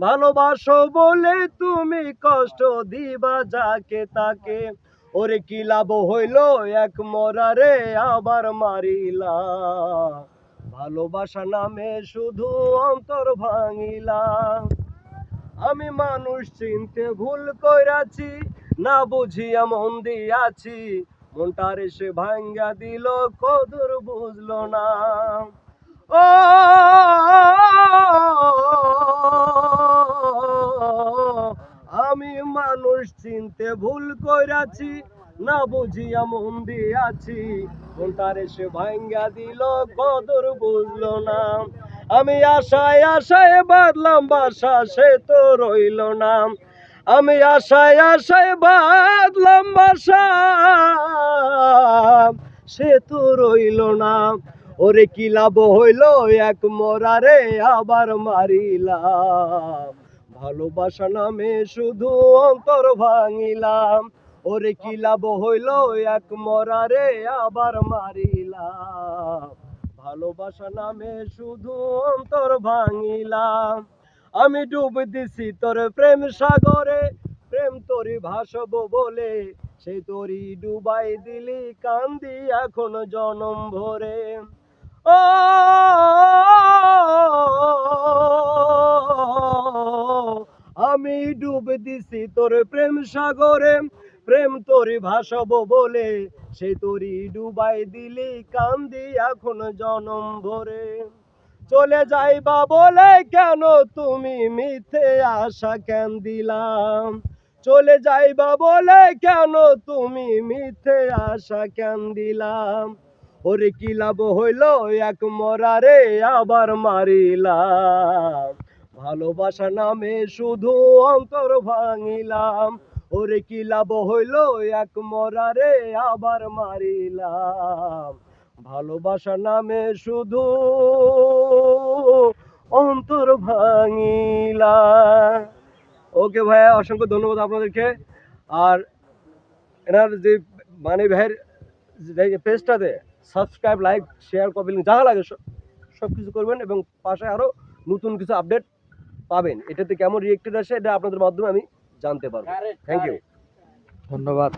ভালোবাসো বলে তুমি কষ্ট দিবা যাকে তাকে। ওরে কি লাভ হইল এক মরারে আবার মারিলা? ভালোবাসা নামে শুধু অন্তর ভাঙিলা। আমি মানুষ চিনতে ভুল কইরাছি, না বুঝিয়া মন দিয়াছি। মনটার সে ভাঙ্গা দিল, কদর বুঝলো না। ও চিনতে ভুল কইরাছি, না বুঝিয়া মন দিয়াছি। মনটার সে ভাঙ্গা দিল, কদর বুঝলো না। আমি আশায় আশায় বাদলাম বাসা সে তো রইল না। আমি আশায় আশায় বাদলাম বাসা সে তো রইল না। ওরে কি লাভ হইল, এক মরারে আবার মারিলাম। ভালোবাসা নামে শুধু অন্তর ভাঙিলাম। ওরে কি লাভ হইল? এক মরারে আবার মারিলাম। ভালোবাসা নামে শুধু অন্তর ভাঙিলাম। আমি ডুব দিছি তোর প্রেম সাগরে। প্রেম তোরি ভাসব বলে সেই তোরি ডুবাই দিলি, কান্দি এখন জনম ভরে। ও আমি ডুব দিছি তোর প্রেম সাগরে, প্রেম তোরি ভাসব বলে সেই তোরি ডুবাই দিলি কান্দি এখন জনম ভরে। চলে যাইবা বলে কেন তুমি মিথ্যে আশা কেন দিলাম? চলে যাইবা বলে কেন তুমি মিথ্যে আশা কেন দিলাম? ওরে কি লাভ হইল এক মরারে আবার মারিলাম? ভালোবাসা নামে শুধু অন্তর ভাঙিলাম। ওরে কি লাভ হইল? এক মরারে আবার মারিলাম। ভালোবাসা নামে শুধু অন্তর ভাঙিলা ওকে ভাইয়া, অসংখ্য ধন্যবাদ আপনাদেরকে। আর এনার যে মানে ভাইয়ের পেজটাতে সাবস্ক্রাইব, লাইক, শেয়ার কপি যা লাগে সব কিছু করবেন এবং পাশে আরও নতুন কিছু আপডেট পাবেন। এটাতে কেমন রিয়েক্টেড আসে এটা আপনাদের মাধ্যমে আমি জানতে পারব। থ্যাংক ইউ ধন্যবাদ।